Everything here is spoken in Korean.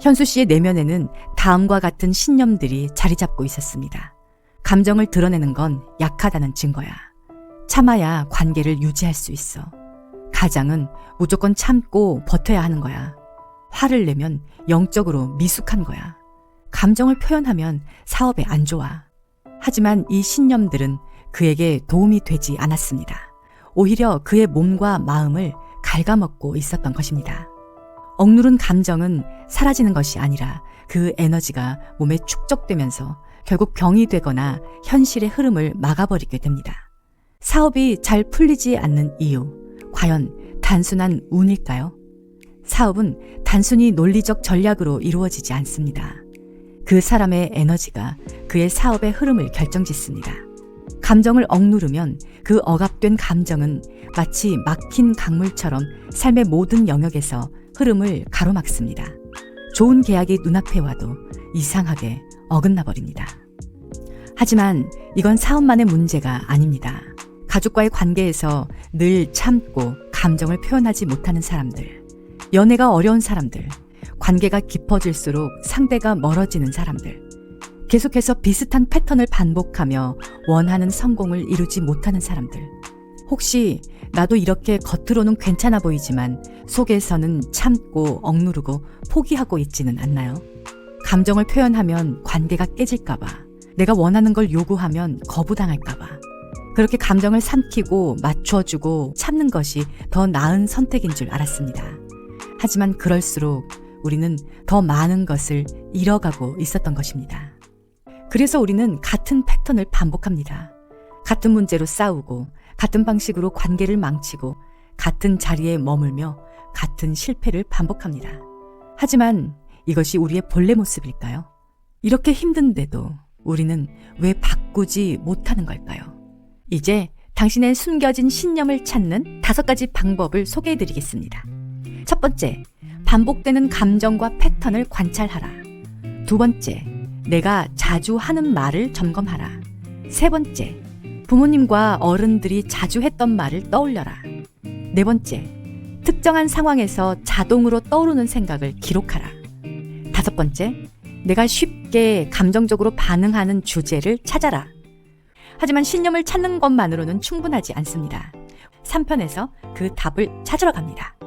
현수 씨의 내면에는 다음과 같은 신념들이 자리 잡고 있었습니다. 감정을 드러내는 건 약하다는 증거야. 참아야 관계를 유지할 수 있어. 가장은 무조건 참고 버텨야 하는 거야. 화를 내면 영적으로 미숙한 거야. 감정을 표현하면 사업에 안 좋아. 하지만 이 신념들은 그에게 도움이 되지 않았습니다. 오히려 그의 몸과 마음을 갉아먹고 있었던 것입니다. 억누른 감정은 사라지는 것이 아니라 그 에너지가 몸에 축적되면서 결국 병이 되거나 현실의 흐름을 막아버리게 됩니다. 사업이 잘 풀리지 않는 이유, 과연 단순한 운일까요? 사업은 단순히 논리적 전략으로 이루어지지 않습니다. 그 사람의 에너지가 그의 사업의 흐름을 결정짓습니다. 감정을 억누르면 그 억압된 감정은 마치 막힌 강물처럼 삶의 모든 영역에서 흐름을 가로막습니다. 좋은 계약이 눈앞에 와도 이상하게 어긋나 버립니다. 하지만 이건 사업만의 문제가 아닙니다. 가족과의 관계에서 늘 참고 감정을 표현하지 못하는 사람들, 연애가 어려운 사람들, 관계가 깊어질수록 상대가 멀어지는 사람들, 계속해서 비슷한 패턴을 반복하며 원하는 성공을 이루지 못하는 사람들. 혹시 나도 이렇게 겉으로는 괜찮아 보이지만 속에서는 참고 억누르고 포기하고 있지는 않나요? 감정을 표현하면 관계가 깨질까봐, 내가 원하는 걸 요구하면 거부당할까봐, 그렇게 감정을 삼키고 맞춰주고 참는 것이 더 나은 선택인 줄 알았습니다. 하지만 그럴수록 우리는 더 많은 것을 잃어가고 있었던 것입니다. 그래서 우리는 같은 패턴을 반복합니다. 같은 문제로 싸우고, 같은 방식으로 관계를 망치고, 같은 자리에 머물며 같은 실패를 반복합니다. 하지만 이것이 우리의 본래 모습일까요? 이렇게 힘든데도 우리는 왜 바꾸지 못하는 걸까요? 이제 당신의 숨겨진 신념을 찾는 다섯 가지 방법을 소개해 드리겠습니다. 첫 번째, 반복되는 감정과 패턴을 관찰하라. 두 번째, 내가 자주 하는 말을 점검하라. 세 번째, 부모님과 어른들이 자주 했던 말을 떠올려라. 네 번째, 특정한 상황에서 자동으로 떠오르는 생각을 기록하라. 다섯 번째, 내가 쉽게 감정적으로 반응하는 주제를 찾아라. 하지만 신념을 찾는 것만으로는 충분하지 않습니다. 3편에서 그 답을 찾으러 갑니다.